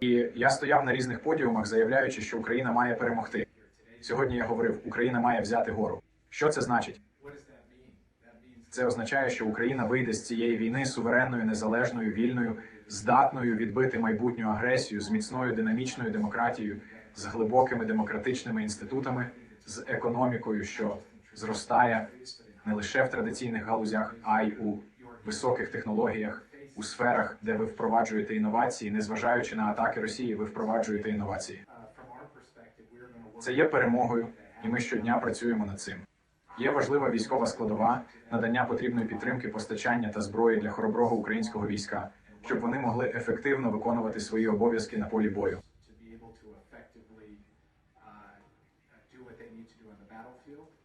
І я стояв на різних подіумах, заявляючи, що Україна має перемогти. Сьогодні я говорив, Україна має взяти гору. Що це значить? Це означає, що Україна вийде з цієї війни суверенною, незалежною, вільною, здатною відбити майбутню агресію з міцною динамічною демократією, з глибокими демократичними інститутами, з економікою, що зростає не лише в традиційних галузях, а й у високих технологіях, у сферах, де ви впроваджуєте інновації, незважаючи на атаки Росії, ви впроваджуєте інновації. Це є перемогою, і ми щодня працюємо над цим. Є важлива військова складова надання потрібної підтримки, постачання та зброї для хороброго українського війська, щоб вони могли ефективно виконувати свої обов'язки на полі бою. uh, battlefield.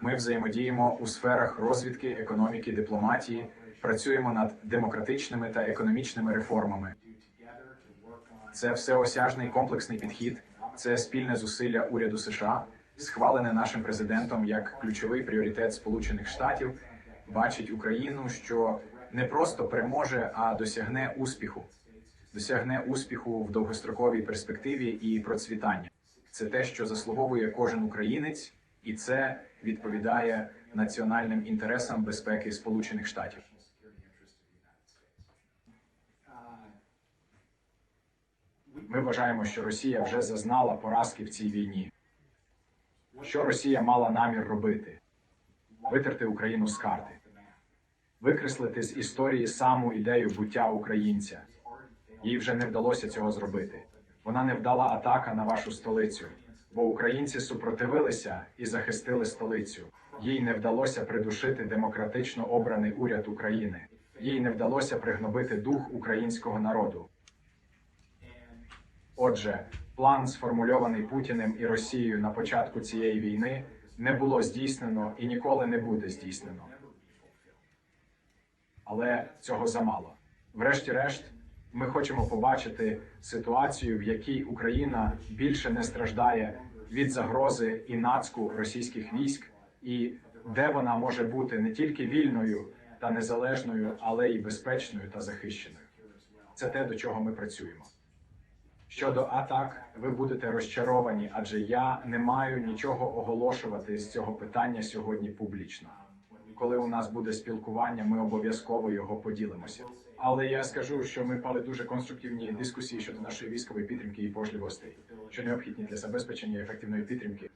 Ми взаємодіємо у сферах розвідки, економіки, дипломатії, працюємо над демократичними та економічними реформами. Це всеосяжний комплексний підхід, це спільне зусилля уряду США, схвалене нашим президентом як ключовий пріоритет Сполучених Штатів, бачить Україну, що не просто переможе, а досягне успіху, досягне успіху в довгостроковій перспективі і процвітання. Це те, що заслуговує кожен українець, і це відповідає національним інтересам безпеки Сполучених Штатів. Ми вважаємо, що Росія вже зазнала поразки в цій війні. Що Росія мала намір робити? Витерти Україну з карти, викреслити з історії саму ідею буття українця. Їй вже не вдалося цього зробити. Вона не вдала атака на вашу столицю, бо українці супротивилися і захистили столицю. Їй не вдалося придушити демократично обраний уряд України. Їй не вдалося пригнобити дух українського народу. Отже, план, сформульований Путіним і Росією на початку цієї війни, не було здійснено і ніколи не буде здійснено. Але цього замало. Врешті-решт, ми хочемо побачити ситуацію, в якій Україна більше не страждає від загрози і нацку російських військ, і де вона може бути не тільки вільною та незалежною, але й безпечною та захищеною. Це те, до чого ми працюємо. Щодо атак, ви будете розчаровані, адже я не маю нічого оголошувати з цього питання сьогодні публічно. Коли у нас буде спілкування, ми обов'язково його поділимося. Але я скажу, що ми мали дуже конструктивні дискусії щодо нашої військової підтримки і можливостей, що необхідні для забезпечення ефективної підтримки